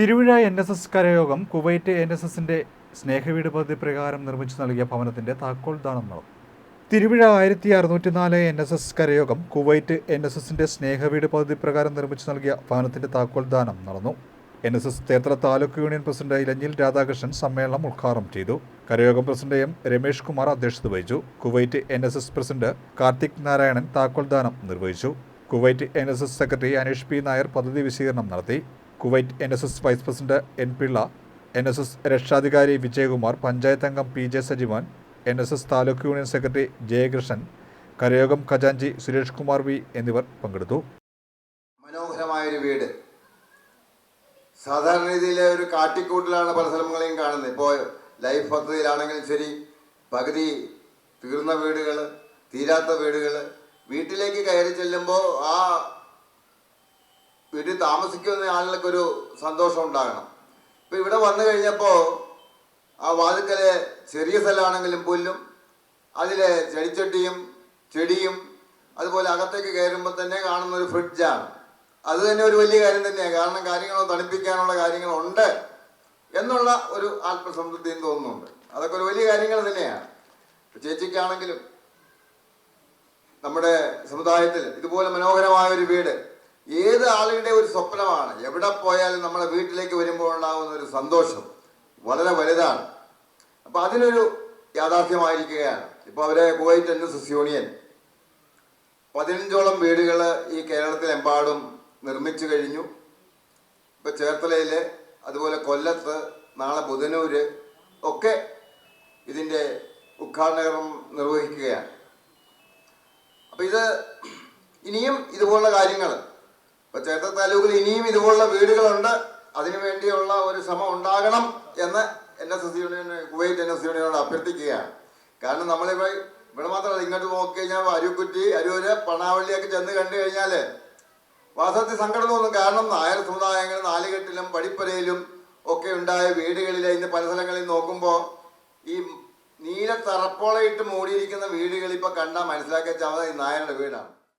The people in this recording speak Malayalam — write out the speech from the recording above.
Thiruvizha N S S കരയോഗം Kuwait N S എസിന്റെ സ്നേഹവീട് പദ്ധതി പ്രകാരം നിർമ്മിച്ചു നൽകിയ ഭവനത്തിന്റെ താക്കോൽ ദാനം നടന്നു. തിരുവിഴ ആയിരത്തി അറുന്നൂറ്റി നാല് N S S Karayogam Kuwait N S എസിന്റെ സ്നേഹവീട് പദ്ധതി പ്രകാരം നിർമ്മിച്ചു നൽകിയ ഭവനത്തിന്റെ താക്കോൽ ദാനം നടന്നു. എൻ എസ് എസ് തേത്ര താലൂക്ക് യൂണിയൻ പ്രസിഡന്റ് ഇലഞ്ഞിൽ രാധാകൃഷ്ണൻ സമ്മേളനം ഉദ്ഘാടനം ചെയ്തു. കരയോഗം പ്രസിഡന്റ് എം രമേഷ് കുമാർ അധ്യക്ഷത വഹിച്ചു. Kuwait N S S president Karthik Narayanan താക്കോൽ ദാനം നിർവഹിച്ചു. Kuwait N S S secretary Aneesh P Nair പദ്ധതി വിശീകരണം നടത്തി. Kuwait N S S vice president N Pillai N S S രക്ഷാധികാരി വിജയകുമാർ പഞ്ചായത്ത് അംഗം P J Sajiman N S S taluk union secretary Jayakrishnan Karayogam ഖജാൻജി Suresh Kumar V എന്നിവർ പങ്കെടുത്തു. മനോഹരമായൊരു വീട്. സാധാരണ രീതിയിലെ ഒരു കാട്ടിക്കൂട്ടിലാണ് പല സ്ഥലങ്ങളെയും കാണുന്നത്. ഇപ്പോൾ ലൈഫ് പദ്ധതിയിലാണെങ്കിലും ശരി പകുതി തീർന്ന വീടുകൾ തീരാത്ത വീടുകൾ വീട്ടിലേക്ക് കയറി ചെല്ലുമ്പോൾ ആ വീട്ടിൽ താമസിക്കുന്ന ആളുകൾക്ക് ഒരു സന്തോഷം ഉണ്ടാകണം. ഇപ്പം ഇവിടെ വന്നു കഴിഞ്ഞപ്പോ ആ വാതുക്കലെ ചെറിയ സ്ഥലമാണെങ്കിലും പുല്ലും അതിലെ ചെടിച്ചട്ടിയും ചെടിയും അതുപോലെ അകത്തേക്ക് കയറുമ്പോൾ തന്നെ കാണുന്ന ഒരു ഫ്രിഡ്ജാണ്. അത് തന്നെ ഒരു വലിയ കാര്യം തന്നെയാണ്. കാരണം കാര്യങ്ങളോ തണുപ്പിക്കാനുള്ള കാര്യങ്ങളുണ്ട് എന്നുള്ള ഒരു ആത്മസംതൃപ്തിയും തോന്നുന്നുണ്ട്. അതൊക്കെ ഒരു വലിയ കാര്യങ്ങൾ തന്നെയാണ്. ചേച്ചിക്കാണെങ്കിലും നമ്മുടെ സമുദായത്തിൽ ഇതുപോലെ മനോഹരമായ ഒരു വീട് ഏത് ആളുകളുടെ ഒരു സ്വപ്നമാണ്? എവിടെ പോയാലും നമ്മളെ വീട്ടിലേക്ക് വരുമ്പോൾ ഉണ്ടാകുന്ന ഒരു സന്തോഷം വളരെ വലുതാണ്. അപ്പൊ അതിനൊരു യാഥാർത്ഥ്യമായിരിക്കുകയാണ്. ഇപ്പൊ അവരെ കുവൈറ്റ് എൻ എസ് യൂണിയൻ പതിനഞ്ചോളം വീടുകൾ ഈ കേരളത്തിലെമ്പാടും നിർമ്മിച്ചു കഴിഞ്ഞു. ഇപ്പൊ ചേർത്തലയിൽ അതുപോലെ കൊല്ലത്ത് നാളെ ബുധനൂര് ഒക്കെ ഇതിന്റെ ഉദ്ഘാടനം നിർവഹിക്കുകയാണ്. അപ്പൊ ഇത് ഇനിയും ഇതുപോലുള്ള കാര്യങ്ങൾ ഇപ്പൊ ചേർത്തല താലൂക്കിൽ ഇനിയും ഇതുപോലുള്ള വീടുകളുണ്ട്. അതിനു വേണ്ടിയുള്ള ഒരു ശ്രമം ഉണ്ടാകണം എന്ന് N S S union Kuwait N S യൂണിയനോട് അഭ്യർത്ഥിക്കുകയാണ്. കാരണം നമ്മളിപ്പോ ഇവിടെ മാത്രമല്ല ഇങ്ങോട്ട് നോക്കി കഴിഞ്ഞാൽ അരുക്കുറ്റി അരൂര് പണാവള്ളിയൊക്കെ ചെന്ന് കണ്ടു കഴിഞ്ഞാൽ വാസ്തവത്തിൽ സങ്കടം തോന്നും കാരണം നായർ സമുദായങ്ങൾ നാലുകെട്ടിലും പടിപ്പരയിലും ഒക്കെ ഉണ്ടായ വീടുകളിലെ ഇന്ന് പല സ്ഥലങ്ങളിൽ നോക്കുമ്പോൾ ഈ നീല തറപ്പോളയിട്ട് മൂടിയിരിക്കുന്ന വീടുകൾ ഇപ്പൊ കണ്ടാൽ മനസ്സിലാക്കിയ ചവ ഈ നായരുടെ വീടാണ്.